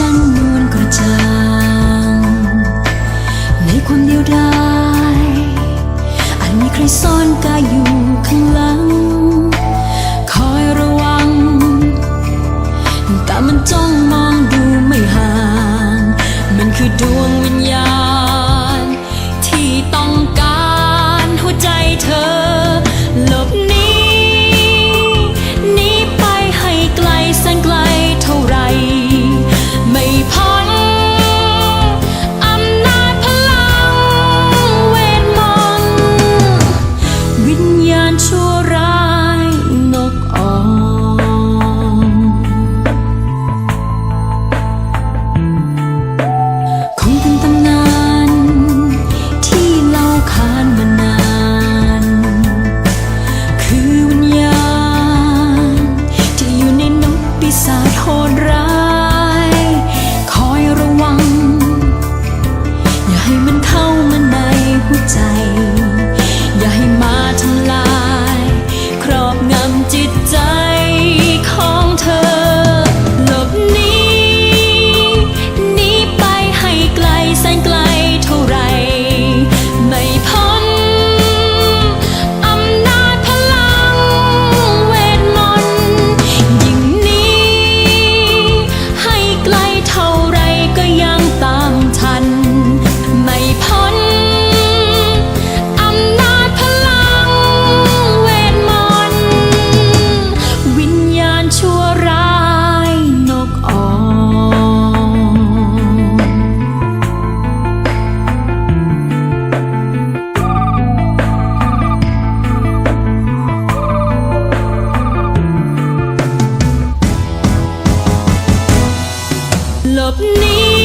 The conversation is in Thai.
ฉันนวลกระจ่าง ในความเดียวดายอันมีใครซ่อนกายอยู่ข้างหลัง คอยระวัง แต่มันจ้อง 云ญา up, need.